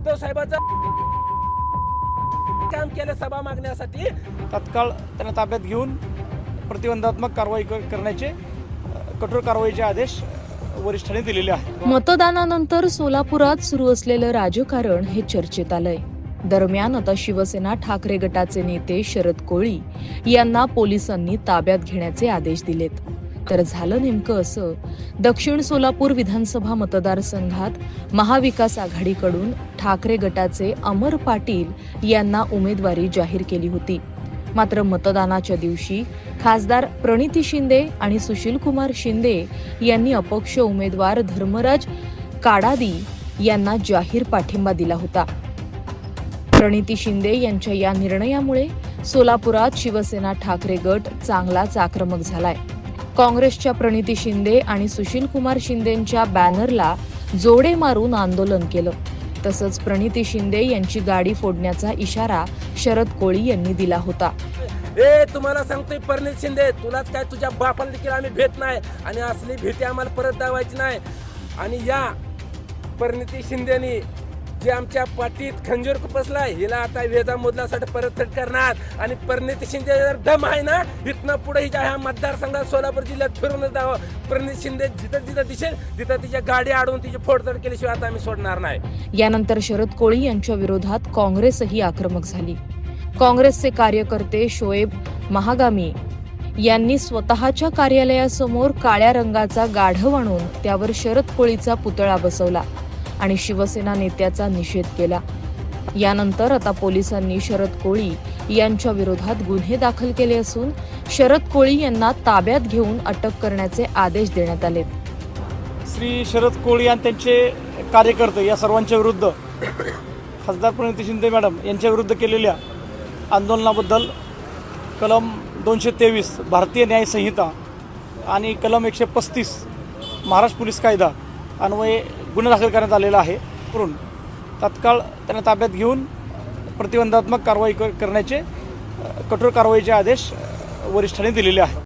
उद्धव साहेबांचं काम केलं सभा मागण्यासाठी. तात्काळ त्यांना ताब्यात घेऊन प्रतिबंधात्मक कारवाई कर- करण्याचे कठोर कारवाईचे आदेश वरिष्ठांनी दिलेले आहेत. मतदानानंतर सोलापुरात सुरू असलेलं राजकारण हे चर्चेत आलंय. दरम्यान आता शिवसेना ठाकरे गटाचे नेते शरद कोळी यांना पोलिसांनी ताब्यात घेण्याचे आदेश दिलेत. तर झालं नेमकं असं. दक्षिण सोलापूर विधानसभा मतदारसंघात महाविकास आघाडीकडून ठाकरे गटाचे अमर पाटील यांना उमेदवारी जाहीर केली होती. मात्र मतदानाच्या दिवशी खासदार प्रणिती शिंदे आणि सुशीलकुमार शिंदे यांनी अपक्ष उमेदवार धर्मराज काडादी यांना जाहीर पाठिंबा दिला होता. प्रणिती शिंदे यांच्या या निर्णयामुळे सोलापुरात शिवसेना ठाकरे गट चांगलाच आक्रमक झालाय. काँग्रेसच्या प्रणिती शिंदे आणि सुशीलकुमार शिंदेंच्या बॅनरला जोडे मारून आंदोलन केलं. तसंच प्रणिती शिंदे यांची गाडी फोडण्याचा इशारा शरद कोळी यांनी दिला होता. ए तुम्हाला सांगतोय प्रणित शिंदे तुलाच काय तुझ्या बापाला देखील आम्ही भेट नाही आणि असली भीती आम्हाला परत दावायची नाही. आणि या परिणिती शिंदेनी जे आमच्या पाठीत खंजीर खुपसला हिला आता वेजा मोदलासाठी परतफेड करणार. आणि परिणिती शिंदे जर दम आहे ना इथनं पुढे हिच्या ह्या मतदारसंघात सोलापूर जिल्ह्यात फिरूनच जावं. परिणित शिंदे जिथं जिथं दिसेल तिथं तिच्या गाडी अडवून तिची फोडतड केल्याशिवाय आता आम्ही सोडणार नाही. यानंतर शरद कोळी यांच्या विरोधात काँग्रेसही आक्रमक झाली. काँग्रेसचे कार्यकर्ते शोएब महागामी यांनी स्वतःच्या कार्यालयासमोर काळ्या रंगाचा गाढव आणून त्यावर शरद कोळीचा पुतळा बसवला. आणि शिवसेना नेत्याचा निषेध केला. यानंतर आता पोलिसांनी शरद कोळी यांच्या विरोधात गुन्हे दाखल केले असून शरद कोळी यांना ताब्यात घेऊन अटक करण्याचे आदेश देण्यात आले श्री शरद कोळी आणि त्यांचे कार्यकर्ते या सर्वांच्या विरुद्ध खासदार प्रणिती शिंदे मॅडम यांच्या विरुद्ध केलेल्या आंदोलनाबद्दल कलम दोनशे तेवीस भारतीय न्याय संहिता आणि कलम एकशे पस्तीस महाराष्ट्र पोलीस कायदा अन्वये गुन्हा दाखल करण्यात आलेला आहे. करून तात्काळ त्यांना ताब्यात घेऊन प्रतिबंधात्मक कारवाई कर- करण्याचे कठोर कारवाईचे आदेश वरिष्ठांनी दिलेले आहेत.